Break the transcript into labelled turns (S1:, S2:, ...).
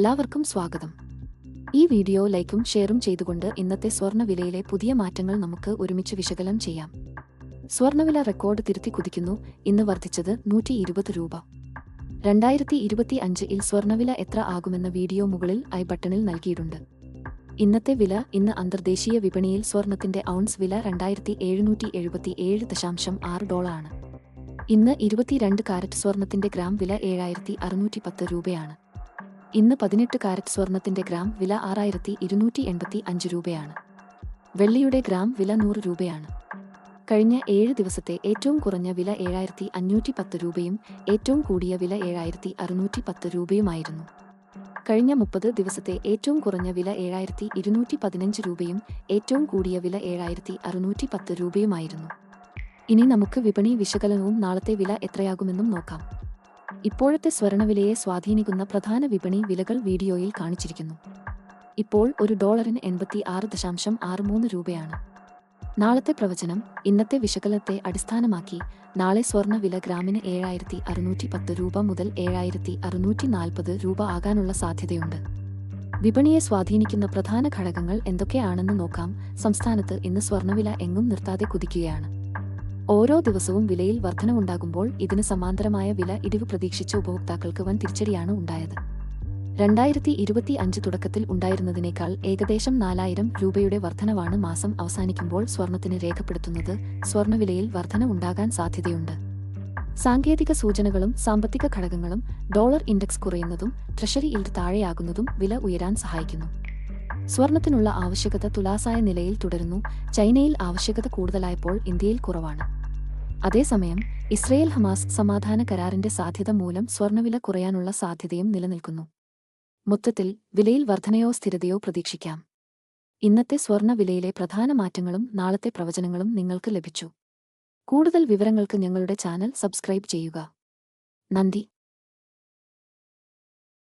S1: എല്ലാവർക്കും സ്വാഗതം. ഈ വീഡിയോ ലൈക്കും ഷെയറും ചെയ്തുകൊണ്ട് ഇന്നത്തെ സ്വർണവിലയിലെ പുതിയ മാറ്റങ്ങൾ നമുക്ക് ഒരുമിച്ച് വിശകലനം ചെയ്യാം. സ്വർണവില റെക്കോർഡ് തിരുത്തി കുതിക്കുന്നു. ഇന്ന് വർദ്ധിച്ചത് നൂറ്റി ഇരുപത് രൂപ. രണ്ടായിരത്തി ഇരുപത്തി അഞ്ചിൽ സ്വർണവില എത്ര ആകുമെന്ന വീഡിയോ മുകളിൽ ഐ ബട്ടണിൽ നൽകിയിട്ടുണ്ട്. ഇന്നത്തെ വില ഇന്ന് അന്തർദേശീയ വിപണിയിൽ സ്വർണത്തിന്റെ ഔൺസ് വില രണ്ടായിരത്തി എഴുന്നൂറ്റി എഴുപത്തി ഏഴ് ദശാംശം ആറ് ഡോളറാണ്. ഇന്ന് ഇരുപത്തിരണ്ട് കാരറ്റ് സ്വർണത്തിന്റെ ഗ്രാം വില ഏഴായിരത്തി അറുന്നൂറ്റി പത്ത് രൂപയാണ്. ഇന്ന് പതിനെട്ട് കാരറ്റ് സ്വർണത്തിന്റെ ഗ്രാം വില ആറായിരത്തി ഇരുന്നൂറ്റി എൺപത്തി അഞ്ച് രൂപയാണ്. വെള്ളിയുടെ ഗ്രാം വില നൂറ് രൂപയാണ്. കഴിഞ്ഞ ഏഴ് ദിവസത്തെ ഏറ്റവും കുറഞ്ഞ വില ഏഴായിരത്തി അഞ്ഞൂറ്റി പത്ത് രൂപയും ഏറ്റവും കൂടിയ വില ഏഴായിരത്തി അറുന്നൂറ്റി പത്ത് രൂപയുമായിരുന്നു. കഴിഞ്ഞ മുപ്പത് ദിവസത്തെ ഏറ്റവും കുറഞ്ഞ വില ഏഴായിരത്തി ഇരുന്നൂറ്റി പതിനഞ്ച് രൂപയും ഏറ്റവും കൂടിയ വില ഏഴായിരത്തി അറുന്നൂറ്റി പത്ത് രൂപയുമായിരുന്നു. ഇനി നമുക്ക് വിപണി വിശകലനവും നാളത്തെ വില എത്രയാകുമെന്നും നോക്കാം. ഇപ്പോഴത്തെ സ്വർണവിലയെ സ്വാധീനിക്കുന്ന പ്രധാന വിപണി വിലകൾ വീഡിയോയിൽ കാണിച്ചിരിക്കുന്നു. ഇപ്പോൾ ഒരു ഡോളറിന് എൺപത്തി ആറ് ദശാംശം ആറ് മൂന്ന് രൂപയാണ്. നാളത്തെ പ്രവചനം ഇന്നത്തെ വിശകലനത്തെ അടിസ്ഥാനമാക്കി നാളെ സ്വർണ വില ഗ്രാമിന് ഏഴായിരത്തി അറുന്നൂറ്റി പത്ത് രൂപ മുതൽ ഏഴായിരത്തി അറുന്നൂറ്റി നാൽപ്പത് രൂപ ആകാനുള്ള സാധ്യതയുണ്ട്. വിപണിയെ സ്വാധീനിക്കുന്ന പ്രധാന ഘടകങ്ങൾ എന്തൊക്കെയാണെന്ന് നോക്കാം. സംസ്ഥാനത്ത് ഇന്ന് സ്വർണവില എങ്ങും നിർത്താതെ കുതിക്കുകയാണ്. ഓരോ ദിവസവും വിലയിൽ വർധനവുണ്ടാകുമ്പോൾ ഇതിന് സമാന്തരമായ വില ഇടിവ് പ്രതീക്ഷിച്ച ഉപഭോക്താക്കൾക്ക് വൻ തിരിച്ചടിയാണ് ഉണ്ടായത്. രണ്ടായിരത്തി ഇരുപത്തി അഞ്ച് തുടക്കത്തിൽ ഉണ്ടായിരുന്നതിനേക്കാൾ ഏകദേശം നാലായിരം രൂപയുടെ വർധനവാണ് മാസം അവസാനിക്കുമ്പോൾ സ്വർണത്തിന് രേഖപ്പെടുത്തുന്നത്. സ്വർണവിലയിൽ വർധന ഉണ്ടാകാൻ സാധ്യതയുണ്ട്. സാങ്കേതിക സൂചനകളും സാമ്പത്തിക ഘടകങ്ങളും ഡോളർ ഇൻഡെക്സ് കുറയുന്നതും ട്രഷറി ഇൽഡ് താഴെയാകുന്നതും വില ഉയരാൻ സഹായിക്കുന്നു. സ്വർണത്തിനുള്ള ആവശ്യകത തുലാസായ നിലയിൽ തുടരുന്നു. ചൈനയിൽ ആവശ്യകത കൂടുതലായപ്പോൾ ഇന്ത്യയിൽ കുറവാണ്. അതേസമയം ഇസ്രയേൽ ഹമാസ് സമാധാന കരാറിന്റെ സാധ്യത മൂലം സ്വർണവില കുറയാനുള്ള സാധ്യതയും നിലനിൽക്കുന്നു. മൊത്തത്തിൽ വിലയിൽ വർധനയോ സ്ഥിരതയോ പ്രതീക്ഷിക്കാം. ഇന്നത്തെ സ്വർണവിലയിലെ പ്രധാന മാറ്റങ്ങളും നാളത്തെ പ്രവചനങ്ങളും നിങ്ങൾക്ക് ലഭിച്ചു. കൂടുതൽ വിവരങ്ങൾക്ക് ഞങ്ങളുടെ ചാനൽ സബ്സ്ക്രൈബ് ചെയ്യുക. നന്ദി.